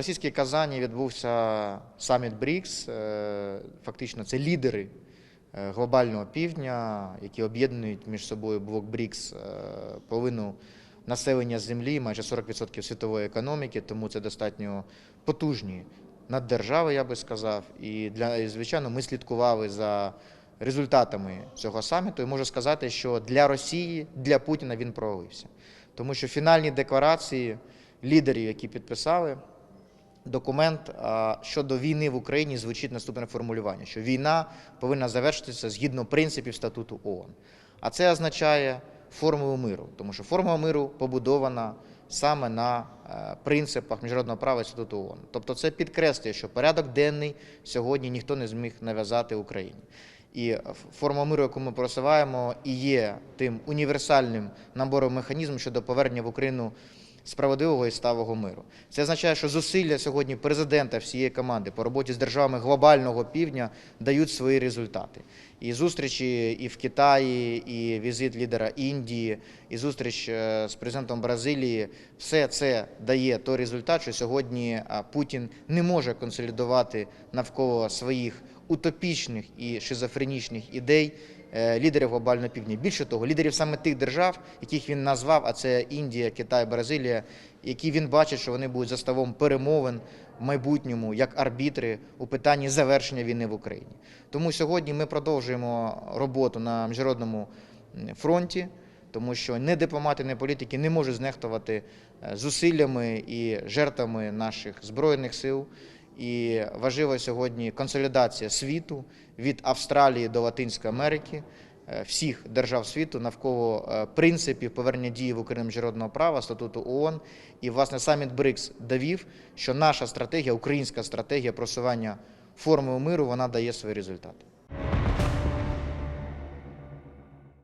російській Казані відбувся саміт БРІКС. Е, Фактично, це лідери е, глобального півдня, які об'єднують між собою блок БРІКС е, половину населення землі, майже 40% світової економіки, тому це достатньо потужні наддержави, я би сказав. І для звичайно, ми слідкували за результатами цього саміту. І можу сказати, що для Росії, для Путіна він провалився, тому що фінальні декларації лідерів, які підписали. Документ щодо війни в Україні звучить наступне формулювання: що війна повинна завершитися згідно принципів статуту ООН. А це означає формулу миру, тому що формула миру побудована саме на е, принципах міжнародного права статуту ООН. Тобто, це підкреслює, що порядок денний сьогодні ніхто не зміг нав'язати Україні. І формула миру, яку ми просуваємо, і є тим універсальним набором механізмів щодо повернення в Україну справедливого і ставого миру. Це означає, що зусилля сьогодні президента всієї команди по роботі з державами глобального півдня дають свої результати. І зустрічі і в Китаї, і візит лідера Індії, і зустріч е, з президентом Бразилії, все це дає той результат, що сьогодні Путін не може консолідувати навколо своїх утопічних і шизофренічних ідей е, лідерів глобального півдня. Більше того, лідерів саме тих держав, яких він назвав, а це Індія, Китай, Бразилія, які він бачить, що вони будуть за столом перемовин майбутньому як арбітри у питанні завершення війни в Україні. Тому сьогодні ми продовжуємо роботу на міжнародному фронті. Тому що не дипломати, не політики не можуть знехтувати е, зусиллями і жертвами наших збройних сил. І важлива сьогодні консолідація світу від Австралії до Латинської Америки, всіх держав світу навколо е, принципів повернення дії в Україну міжнародного права, статуту ООН. І власне саміт БРИКС довів, що наша стратегія, українська стратегія просування форми миру, вона дає свої результати.